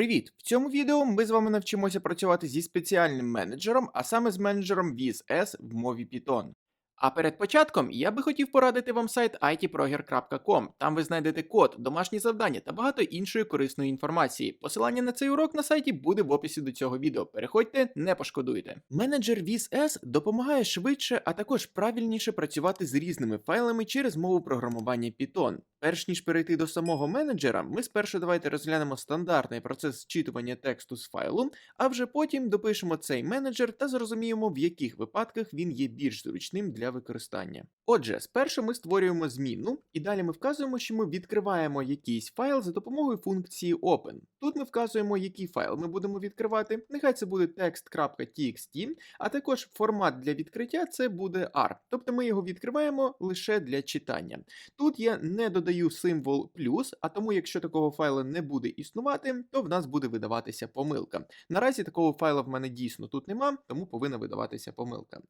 Привіт! В цьому відео ми з вами навчимося працювати зі спеціальним менеджером, а саме з менеджером VSS в мові Python. А перед початком я би хотів порадити вам сайт itproger.com. Там ви знайдете код, домашні завдання та багато іншої корисної інформації. Посилання на цей урок на сайті буде в описі до цього відео. Переходьте, не пошкодуйте. Менеджер VSS допомагає швидше, а також правильніше працювати з різними файлами через мову програмування Python. Перш ніж перейти до самого менеджера, ми спершу давайте розглянемо стандартний процес зчитування тексту з файлу, а вже потім допишемо цей менеджер та зрозуміємо, в яких випадках він є більш зручним для використання. Отже, спершу ми створюємо змінну, і далі ми вказуємо, що ми відкриваємо якийсь файл за допомогою функції Open. Тут ми вказуємо, який файл ми будемо відкривати. Нехай це буде text.txt, а також формат для відкриття це буде R, тобто ми його відкриваємо лише для читання. Тут я не додаю символ плюс, а тому, якщо такого файлу не буде існувати, то в нас буде видаватися помилка. Наразі такого файла в мене дійсно тут нема, тому повинна видаватися помилка.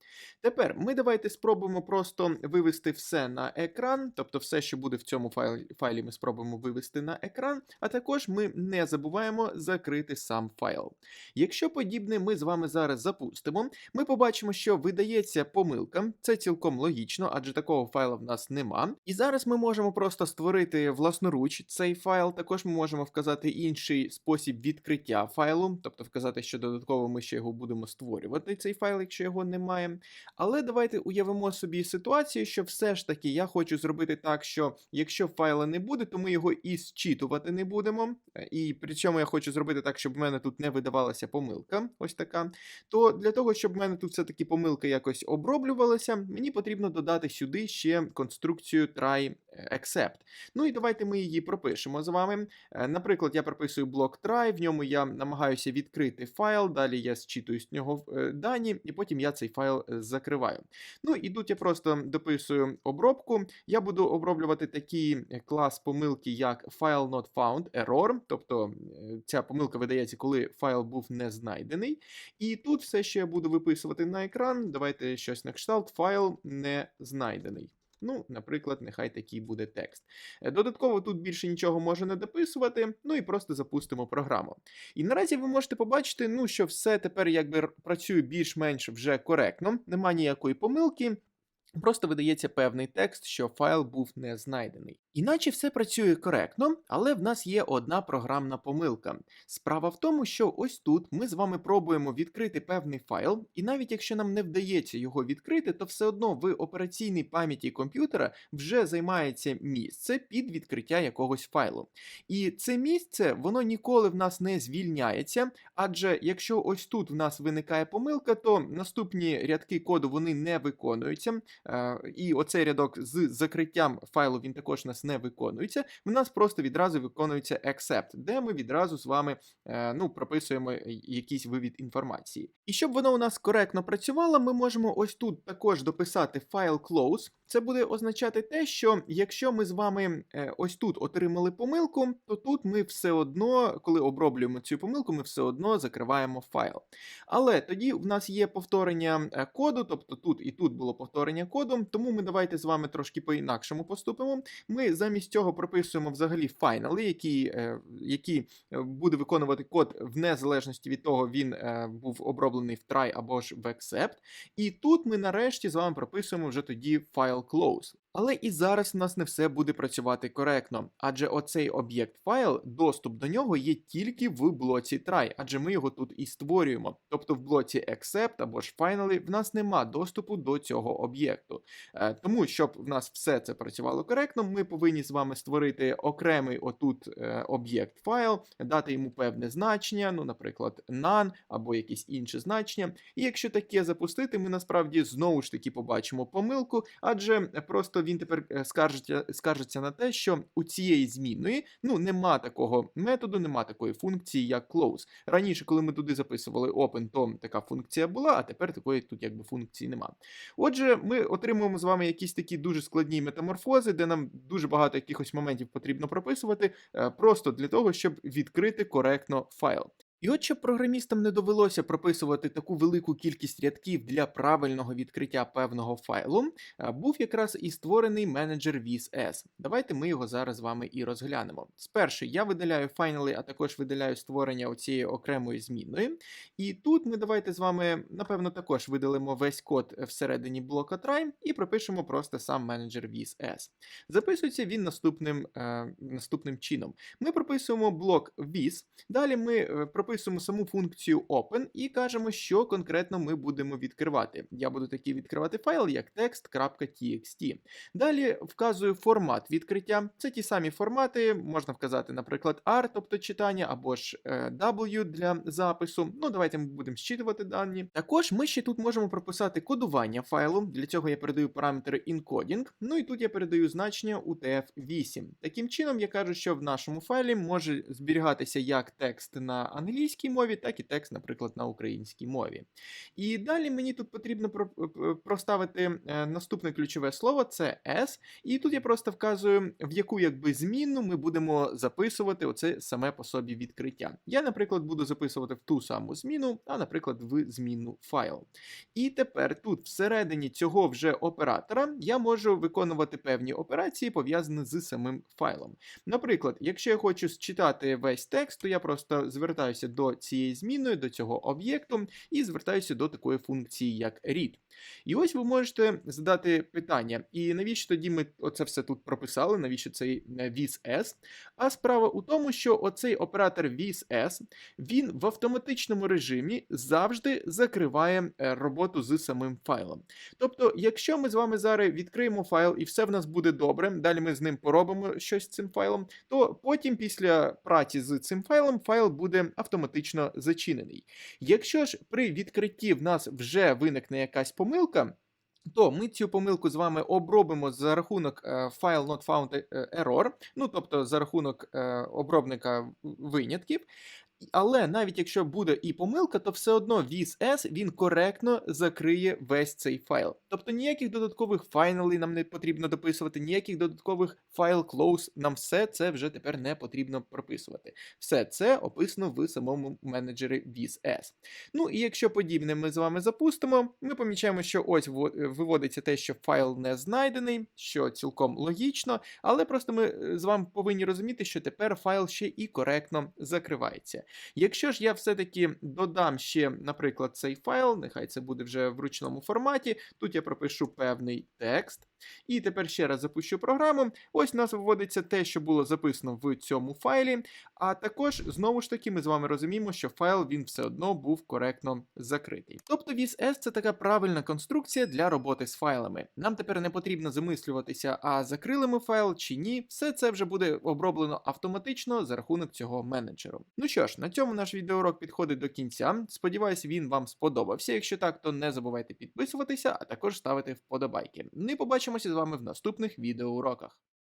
Тепер ми давайте спробуємо просто вивести все на екран, тобто все, що буде в цьому файлі, файлі, ми спробуємо вивести на екран, а також ми не забуваємо закрити сам файл. Якщо подібне ми з вами зараз запустимо, ми побачимо, що видається помилка, це цілком логічно, адже такого файла в нас нема. І зараз ми можемо просто створити власноруч цей файл. Також ми можемо вказати інший спосіб відкриття файлу, тобто вказати, що додатково ми ще його будемо створювати, цей файл, якщо його немає. Але давайте уявимо собі ситуацію, що все ж таки я хочу зробити так, що якщо файла не буде, то ми його і зчитувати не будемо. Е, І при цьому я хочу зробити так, щоб в мене тут не видавалася помилка. Ось така. То для того, щоб в мене тут все-таки помилка якось оброблювалася, мені потрібно додати сюди ще конструкцію try except. Ну і давайте ми її пропишемо з вами. Е, Наприклад, я прописую блок try, в ньому я намагаюся відкрити файл, далі я зчитую з нього е, дані, і потім я цей файл е, закриваю. Ну і тут я просто дописую обробку. Я буду оброблювати такий е, клас помилки, як file not found error, тобто е, ця помилка видається, коли файл був не знайдений. І тут все, що я буду виписувати на екран, давайте щось на кшталт, файл не знайдений. Ну, наприклад, нехай такий буде текст. Е, Додатково тут більше нічого може не дописувати, ну і просто запустимо програму. І наразі ви можете побачити, ну, що все тепер якби працює більш-менш вже коректно, нема ніякої помилки. Просто видається певний текст, що файл був не знайдений. Іначе все працює коректно, але в нас є одна програмна помилка. Справа в тому, що ось тут ми з вами пробуємо відкрити певний файл, і навіть якщо нам не вдається його відкрити, то все одно в операційній пам'яті комп'ютера вже займається місце під відкриття якогось файлу. І це місце воно ніколи в нас не звільняється, адже якщо ось тут в нас виникає помилка, то наступні рядки коду вони не виконуються. Е, І оцей рядок з закриттям файлу він також у нас не виконується. В нас просто відразу виконується accept, де ми відразу з вами е, ну, прописуємо якийсь вивід інформації. І щоб воно у нас коректно працювало, ми можемо ось тут також дописати файл close. Це буде означати те, що якщо ми з вами е, ось тут отримали помилку, то тут ми все одно, коли оброблюємо цю помилку, ми все одно закриваємо файл. Але тоді в нас є повторення е, коду, тобто тут і тут було повторення коду, тому ми давайте з вами трошки по-інакшому поступимо. Ми замість цього прописуємо взагалі файнали, які, е, які буде виконувати код в незалежності від того, він був оброблений в try або ж в accept. І тут ми нарешті з вами прописуємо вже тоді файл close. Але і зараз в нас не все буде працювати коректно, адже оцей об'єкт файл, доступ до нього є тільки в блоці try, адже ми його тут і створюємо. Тобто в блоці accept або ж finally в нас нема доступу до цього об'єкту. Е, Тому, щоб в нас все це працювало коректно, ми повинні з вами створити окремий отут е, об'єкт файл, дати йому певне значення, ну, наприклад, none або якесь інше значення. І якщо таке запустити, ми насправді знову ж таки побачимо помилку, адже просто він тепер е, скаржиться, скаржиться на те, що у цієї змінної ну, нема такого методу, нема такої функції, як close. Раніше, коли ми туди записували open, то така функція була, а тепер такої тут якби функції нема. Отже, ми отримуємо з вами якісь такі дуже складні метаморфози, де нам дуже багато якихось моментів потрібно прописувати, е, просто для того, щоб відкрити коректно файл. І от щоб програмістам не довелося прописувати таку велику кількість рядків для правильного відкриття певного файлу, був якраз і створений менеджер VSS. Давайте ми його зараз з вами і розглянемо. Спершу я видаляю файнали, а також видаляю створення оцієї окремої змінної. І тут ми давайте з вами, напевно, також видалимо весь код всередині блока try і пропишемо просто сам менеджер VSS. Записується він наступним, е, наступним чином. Ми прописуємо блок vis, далі ми е, прописуємо саму функцію open і кажемо, що конкретно ми будемо відкривати. Я буду такий відкривати файл, як text.txt. Далі вказую формат відкриття. Це ті самі формати, можна вказати, наприклад, R, тобто читання, або ж е, W для запису. Ну, давайте ми будемо зчитувати дані. Також ми ще тут можемо прописати кодування файлу. Для цього я передаю параметри encoding. Ну і тут я передаю значення UTF-8. Таким чином, я кажу, що в нашому файлі може зберігатися як текст на англійській мові, так і текст, наприклад, на українській мові. І далі мені тут потрібно е, проставити е, наступне ключове слово це S. І тут я просто вказую, в яку якби змінну ми будемо записувати оце саме по собі відкриття. Я, наприклад, буду записувати в ту саму зміну, а, наприклад, в змінну файл. І тепер тут всередині цього вже оператора я можу виконувати певні операції, пов'язані з самим файлом. Наприклад, якщо я хочу считати весь текст, то я просто звертаюся до цієї зміни, до цього об'єкту, і звертаюся до такої функції, як read. І ось ви можете задати питання: і навіщо тоді ми оце все тут прописали? Навіщо цей е, VisS? А справа у тому, що оцей оператор VisS, він в автоматичному режимі завжди закриває е, роботу з самим файлом. Тобто, якщо ми з вами зараз відкриємо файл і все в нас буде добре, далі ми з ним поробимо щось з цим файлом, то потім, після праці з цим файлом, файл буде автоматично зачинений. Якщо ж при відкритті в нас вже виникне якась помилка, то ми цю помилку з вами обробимо за рахунок е, file not found е, error, ну тобто за рахунок е, обробника винятків. Але навіть якщо буде і помилка, то все одно VSS він коректно закриє весь цей файл. Тобто ніяких додаткових файналей нам не потрібно дописувати, ніяких додаткових файл close, нам все це вже тепер не потрібно прописувати. Все це описано в самому менеджері VSS. Ну і якщо подібне ми з вами запустимо, ми помічаємо, що ось виводиться те, що файл не знайдений, що цілком логічно, але просто ми е, з вами повинні розуміти, що тепер файл ще і коректно закривається. Якщо ж я все-таки додам ще, наприклад, цей файл, нехай це буде вже в ручному форматі, тут я пропишу певний текст. І тепер ще раз запущу програму. Ось у нас виводиться те, що було записано в цьому файлі. А також, знову ж таки, ми з вами розуміємо, що файл він все одно був коректно закритий. Тобто VSS це така правильна конструкція для роботи з файлами. Нам тепер не потрібно замислюватися, а закрили ми файл чи ні. Все це вже буде оброблено автоматично за рахунок цього менеджеру. Ну що ж, на цьому наш відеоурок підходить до кінця. Сподіваюсь, він вам сподобався. Якщо так, то не забувайте підписуватися, а також ставити вподобайки. Ну і побачимося з вами в наступних відеоуроках.